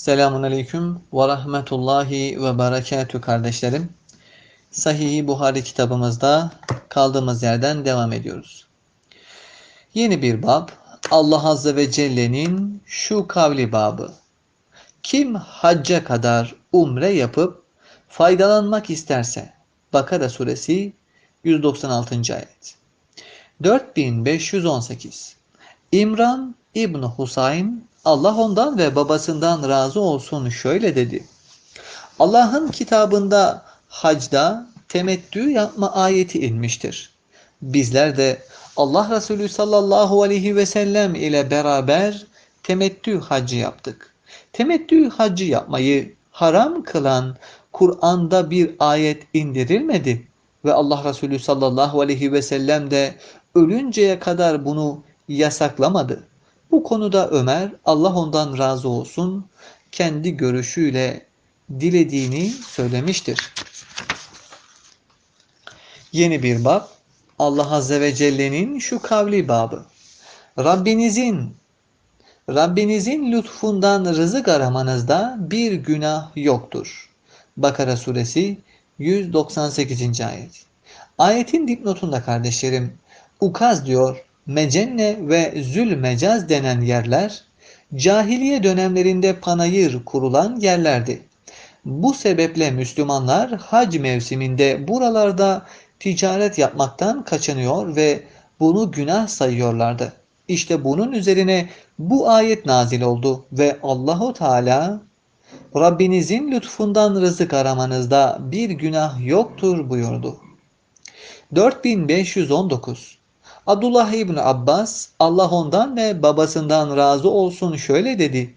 Selamun Aleyküm ve Rahmetullahi ve Berekatü kardeşlerim. Sahih-i Buhari kitabımızda kaldığımız yerden devam ediyoruz. Yeni bir bab Allah Azze ve Celle'nin şu kavli babı. Kim hacca kadar umre yapıp faydalanmak isterse Bakara suresi 196. ayet. 4518 İmran İbn Husayn Allah ondan ve babasından razı olsun şöyle dedi. Allah'ın kitabında hacda temettü yapma ayeti inmiştir. Bizler de Allah Resulü sallallahu aleyhi ve sellem ile beraber temettü hacı yaptık. Temettü hacı yapmayı haram kılan Kur'an'da bir ayet indirilmedi ve Allah Resulü sallallahu aleyhi ve sellem de ölünceye kadar bunu yasaklamadı. Bu konuda Ömer Allah ondan razı olsun kendi görüşüyle dilediğini söylemiştir. Yeni bir bab Allah Azze ve Celle'nin şu kavli babı. Rabbinizin Rabbinizin lütfundan rızık aramanızda bir günah yoktur. Bakara suresi 198. ayet. Ayetin dipnotunda kardeşlerim Ukaz diyor Mecenne ve Zülmecaz denen yerler cahiliye dönemlerinde panayır kurulan yerlerdi. Bu sebeple Müslümanlar hac mevsiminde buralarda ticaret yapmaktan kaçınıyor ve bunu günah sayıyorlardı. İşte bunun üzerine bu ayet nazil oldu ve Allahu Teala Rabbinizin lütfundan rızık aramanızda bir günah yoktur buyurdu. 4519 Abdullah İbni Abbas Allah ondan ve babasından razı olsun şöyle dedi.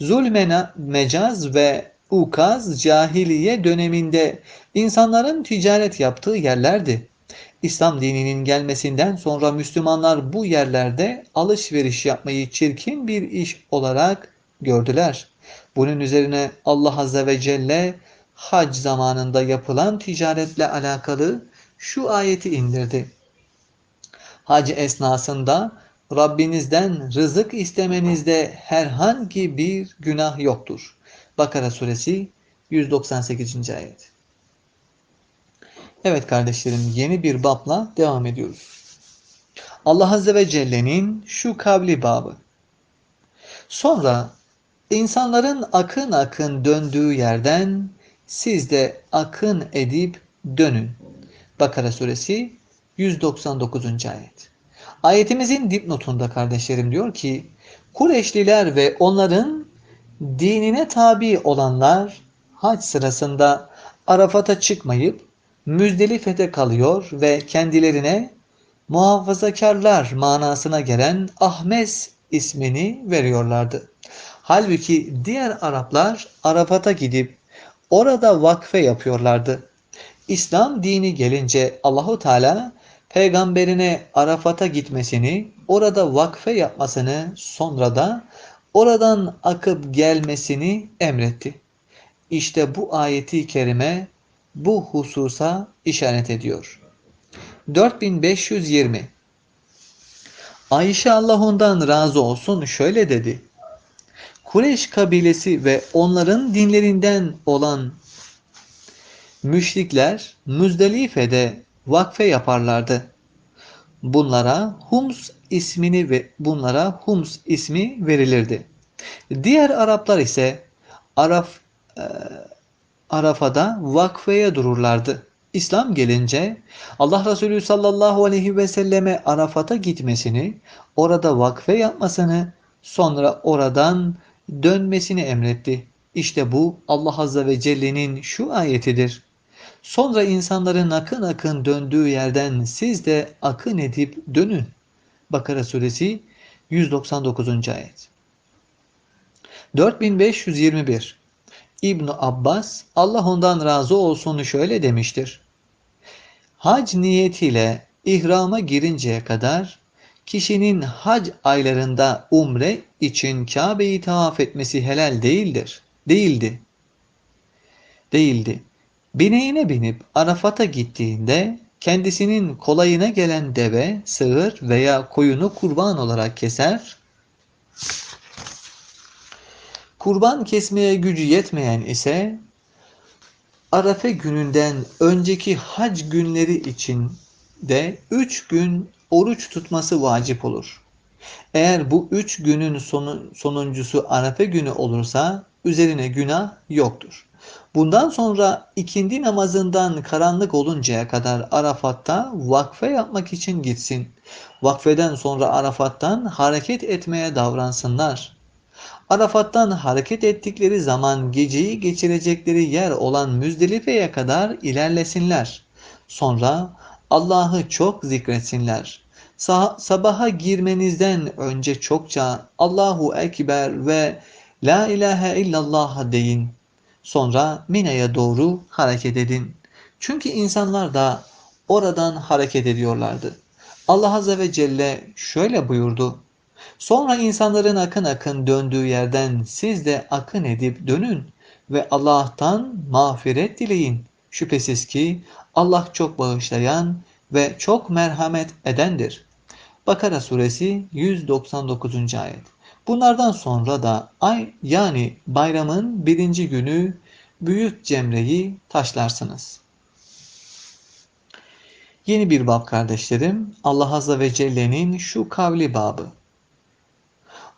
Zulmena mecaz ve ukaz cahiliye döneminde insanların ticaret yaptığı yerlerdi. İslam dininin gelmesinden sonra Müslümanlar bu yerlerde alışveriş yapmayı çirkin bir iş olarak gördüler. Bunun üzerine Allah Azze ve Celle hac zamanında yapılan ticaretle alakalı şu ayeti indirdi. Hac esnasında Rabbinizden rızık istemenizde herhangi bir günah yoktur. Bakara suresi 198. ayet. Evet kardeşlerim yeni bir babla devam ediyoruz. Allah Azze ve Celle'nin şu kavli babı. Sonra insanların akın akın döndüğü yerden siz de akın edip dönün. Bakara suresi 199. ayet. Ayetimizin dipnotunda kardeşlerim diyor ki Kureyşliler ve onların dinine tabi olanlar hac sırasında Arafat'a çıkmayıp Müzdelife'de kalıyor ve kendilerine muhafazakarlar manasına gelen Ahmes ismini veriyorlardı. Halbuki diğer Araplar Arafat'a gidip orada vakfe yapıyorlardı. İslam dini gelince Allahu Teala peygamberine Arafat'a gitmesini, orada vakfe yapmasını, sonra da oradan akıp gelmesini emretti. İşte bu ayeti kerime bu hususa işaret ediyor. 4520 Ayşe Allah ondan razı olsun şöyle dedi. Kureyş kabilesi ve onların dinlerinden olan müşrikler Müzdelife'de vakfe yaparlardı. Bunlara Hums ismini ve bunlara Hums ismi verilirdi. Diğer Araplar ise Araf e, Arafa'da vakfeye dururlardı. İslam gelince Allah Resulü sallallahu aleyhi ve selleme Arafat'a gitmesini, orada vakfe yapmasını, sonra oradan dönmesini emretti. İşte bu Allah Azze ve Celle'nin şu ayetidir. Sonra insanların akın akın döndüğü yerden siz de akın edip dönün. Bakara suresi 199. ayet. 4521 İbn Abbas Allah ondan razı olsun şöyle demiştir. Hac niyetiyle ihrama girinceye kadar kişinin hac aylarında umre için Kabe'yi tavaf etmesi helal değildir. Değildi. Değildi. Bineğine binip Arafat'a gittiğinde kendisinin kolayına gelen deve, sığır veya koyunu kurban olarak keser. Kurban kesmeye gücü yetmeyen ise Arafe gününden önceki hac günleri için de 3 gün oruç tutması vacip olur. Eğer bu 3 günün sonu, sonuncusu Arafe günü olursa üzerine günah yoktur. Bundan sonra ikindi namazından karanlık oluncaya kadar Arafat'ta vakfe yapmak için gitsin. Vakfeden sonra Arafat'tan hareket etmeye davransınlar. Arafat'tan hareket ettikleri zaman geceyi geçirecekleri yer olan Müzdelife'ye kadar ilerlesinler. Sonra Allah'ı çok zikretsinler. Sabaha girmenizden önce çokça Allahu Ekber ve La ilahe illallah deyin. Sonra Mina'ya doğru hareket edin. Çünkü insanlar da oradan hareket ediyorlardı. Allah Azze ve Celle şöyle buyurdu. Sonra insanların akın akın döndüğü yerden siz de akın edip dönün ve Allah'tan mağfiret dileyin. Şüphesiz ki Allah çok bağışlayan ve çok merhamet edendir. Bakara suresi 199. ayet. Bunlardan sonra da ay yani bayramın birinci günü büyük cemreyi taşlarsınız. Yeni bir bab kardeşlerim Allah Azze ve Celle'nin şu kavli babı.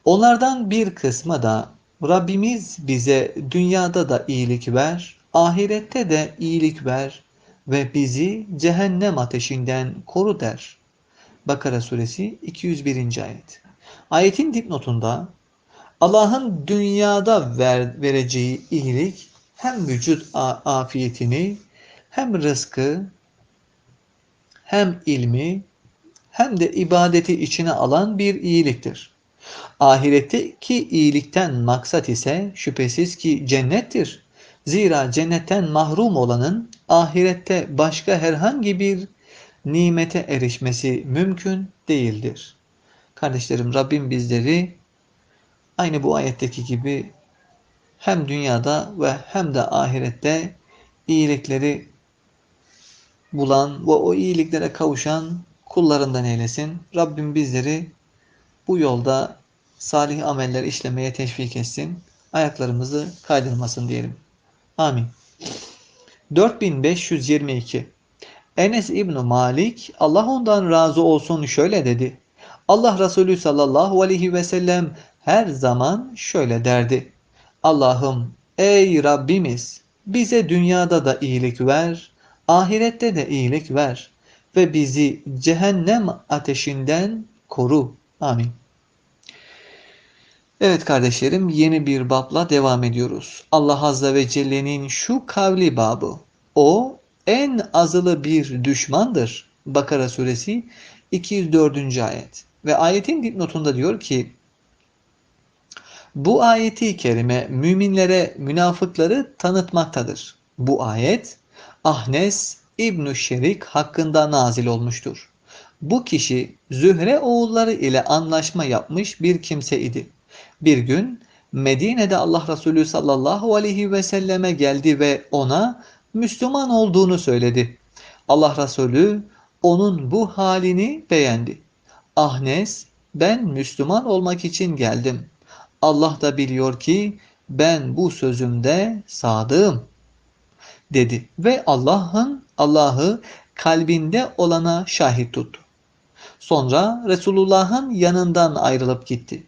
Onlardan bir kısmı da Rabbimiz bize dünyada da iyilik ver, ahirette de iyilik ver ve bizi cehennem ateşinden koru der. Bakara suresi 201. ayet. Ayetin dipnotunda Allah'ın dünyada ver, vereceği iyilik hem vücut afiyetini hem rızkı hem ilmi hem de ibadeti içine alan bir iyiliktir. Ahiretteki iyilikten maksat ise şüphesiz ki cennettir. Zira cennetten mahrum olanın ahirette başka herhangi bir nimete erişmesi mümkün değildir. Kardeşlerim Rabbim bizleri aynı bu ayetteki gibi hem dünyada ve hem de ahirette iyilikleri bulan ve o iyiliklere kavuşan kullarından eylesin. Rabbim bizleri bu yolda salih ameller işlemeye teşvik etsin. Ayaklarımızı kaydırmasın diyelim. Amin. 4522 Enes İbn Malik Allah ondan razı olsun şöyle dedi. Allah Resulü sallallahu aleyhi ve sellem her zaman şöyle derdi. Allah'ım ey Rabbimiz bize dünyada da iyilik ver, ahirette de iyilik ver ve bizi cehennem ateşinden koru. Amin. Evet kardeşlerim yeni bir babla devam ediyoruz. Allah Azze ve Celle'nin şu kavli babı. O en azılı bir düşmandır. Bakara suresi 204. ayet. Ve ayetin dipnotunda diyor ki bu ayeti kerime müminlere münafıkları tanıtmaktadır. Bu ayet Ahnes İbn Şerik hakkında nazil olmuştur. Bu kişi Zühre oğulları ile anlaşma yapmış bir kimse idi. Bir gün Medine'de Allah Resulü sallallahu aleyhi ve selleme geldi ve ona Müslüman olduğunu söyledi. Allah Resulü onun bu halini beğendi. Ahnes ben Müslüman olmak için geldim. Allah da biliyor ki ben bu sözümde sadığım dedi ve Allah'ın Allah'ı kalbinde olana şahit tuttu. Sonra Resulullah'ın yanından ayrılıp gitti.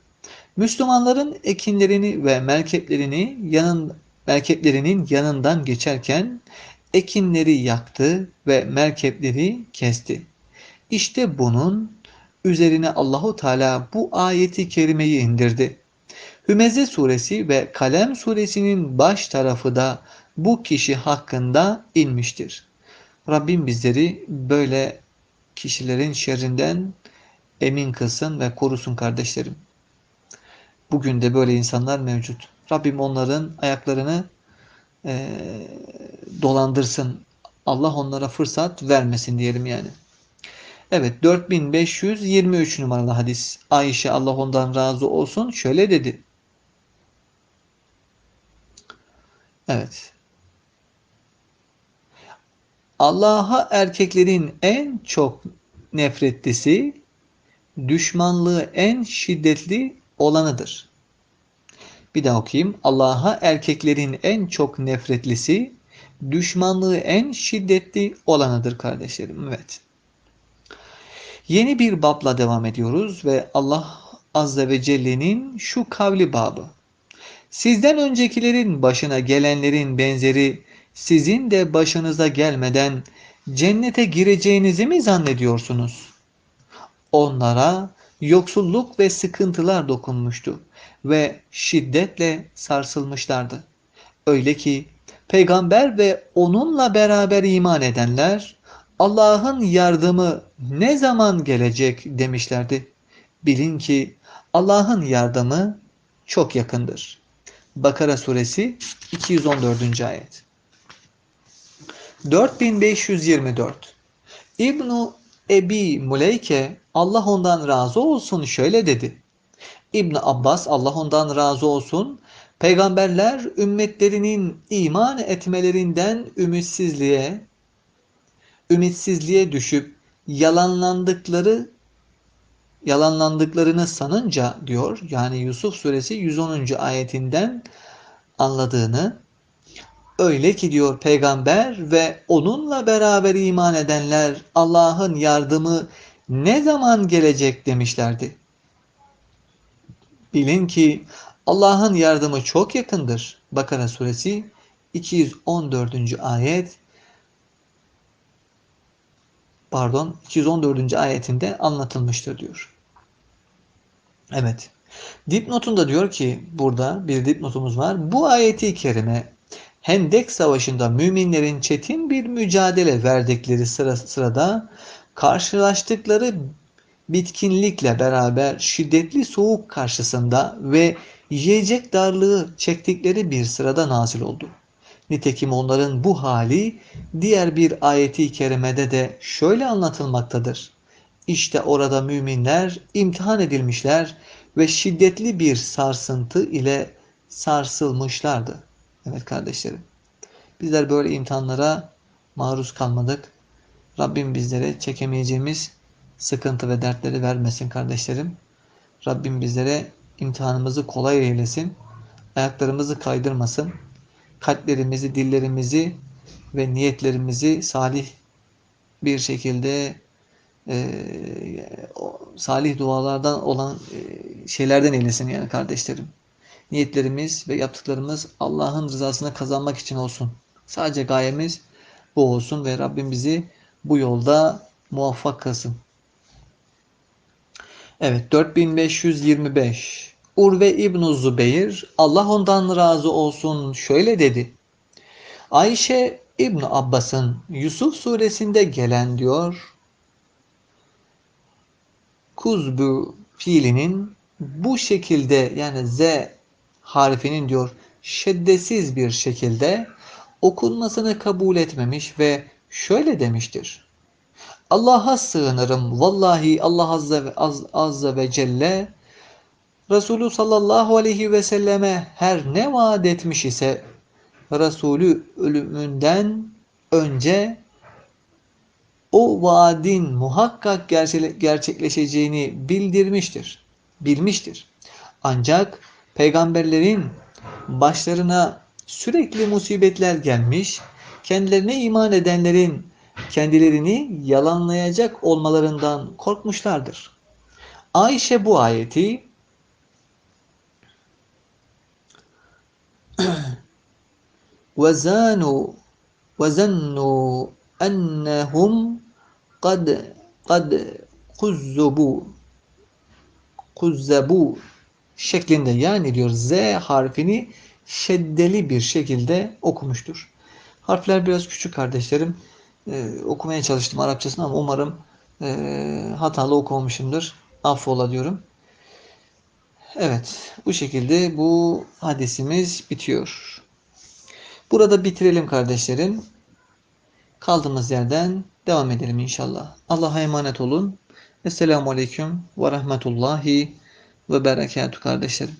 Müslümanların ekinlerini ve merkeplerini yanın, merkeplerinin yanından geçerken ekinleri yaktı ve merkepleri kesti. İşte bunun üzerine Allahu Teala bu ayeti kerimeyi indirdi. Hümeze suresi ve Kalem suresinin baş tarafı da bu kişi hakkında inmiştir. Rabbim bizleri böyle kişilerin şerrinden emin kılsın ve korusun kardeşlerim. Bugün de böyle insanlar mevcut. Rabbim onların ayaklarını e, dolandırsın. Allah onlara fırsat vermesin diyelim yani. Evet 4523 numaralı hadis. Ayşe Allah ondan razı olsun şöyle dedi. Evet. Allah'a erkeklerin en çok nefretlisi düşmanlığı en şiddetli olanıdır. Bir daha okuyayım. Allah'a erkeklerin en çok nefretlisi, düşmanlığı en şiddetli olanıdır kardeşlerim. Evet. Yeni bir babla devam ediyoruz ve Allah Azze ve Celle'nin şu kavli babı. Sizden öncekilerin başına gelenlerin benzeri sizin de başınıza gelmeden cennete gireceğinizi mi zannediyorsunuz? Onlara yoksulluk ve sıkıntılar dokunmuştu ve şiddetle sarsılmışlardı. Öyle ki peygamber ve onunla beraber iman edenler Allah'ın yardımı ne zaman gelecek demişlerdi. Bilin ki Allah'ın yardımı çok yakındır. Bakara suresi 214. ayet. 4524 İbnu Ebi Muleyke Allah ondan razı olsun şöyle dedi. İbn Abbas Allah ondan razı olsun peygamberler ümmetlerinin iman etmelerinden ümitsizliğe ümitsizliğe düşüp yalanlandıkları yalanlandıklarını sanınca diyor yani Yusuf suresi 110. ayetinden anladığını öyle ki diyor peygamber ve onunla beraber iman edenler Allah'ın yardımı ne zaman gelecek demişlerdi. Bilin ki Allah'ın yardımı çok yakındır. Bakara suresi 214. ayet pardon 214. ayetinde anlatılmıştır diyor. Evet. Dipnotunda diyor ki burada bir dipnotumuz var. Bu ayeti kerime Hendek Savaşı'nda müminlerin çetin bir mücadele verdikleri sıra, sırada karşılaştıkları bitkinlikle beraber şiddetli soğuk karşısında ve yiyecek darlığı çektikleri bir sırada nazil oldu. Nitekim onların bu hali diğer bir ayeti kerimede de şöyle anlatılmaktadır. İşte orada müminler imtihan edilmişler ve şiddetli bir sarsıntı ile sarsılmışlardı. Evet kardeşlerim. Bizler böyle imtihanlara maruz kalmadık. Rabbim bizlere çekemeyeceğimiz sıkıntı ve dertleri vermesin kardeşlerim. Rabbim bizlere imtihanımızı kolay eylesin. Ayaklarımızı kaydırmasın. Kalplerimizi, dillerimizi ve niyetlerimizi salih bir şekilde e, salih dualardan olan e, şeylerden eylesin yani kardeşlerim. Niyetlerimiz ve yaptıklarımız Allah'ın rızasını kazanmak için olsun. Sadece gayemiz bu olsun ve Rabbim bizi bu yolda muvaffak kılsın. Evet 4525 Urve İbn Zübeyir Allah ondan razı olsun şöyle dedi. Ayşe İbn Abbas'ın Yusuf suresinde gelen diyor kuzbu fiilinin bu şekilde yani z harfinin diyor şiddesiz bir şekilde okunmasını kabul etmemiş ve şöyle demiştir. Allah'a sığınırım. Vallahi Allah Azze ve, Az, Azze ve Celle Resulü sallallahu aleyhi ve selleme her ne vaat etmiş ise Resulü ölümünden önce o vaadin muhakkak gerçekleşeceğini bildirmiştir, bilmiştir. Ancak peygamberlerin başlarına sürekli musibetler gelmiş, kendilerine iman edenlerin kendilerini yalanlayacak olmalarından korkmuşlardır. Ayşe bu ayeti وَزَانُوا وَزَنُّوا أَنَّهُمْ قَدْ قَدْ كُزُّبُوا كُزَّبُوا şeklinde yani diyor Z harfini şeddeli bir şekilde okumuştur. Harfler biraz küçük kardeşlerim. Ee, okumaya çalıştım Arapçasını ama umarım e, hatalı okumamışımdır. Affola diyorum. Evet. Bu şekilde bu hadisimiz bitiyor. Burada bitirelim kardeşlerim. Kaldığımız yerden devam edelim inşallah. Allah'a emanet olun. Esselamu Aleyküm ve Rahmetullahi ve Berekatü kardeşlerim.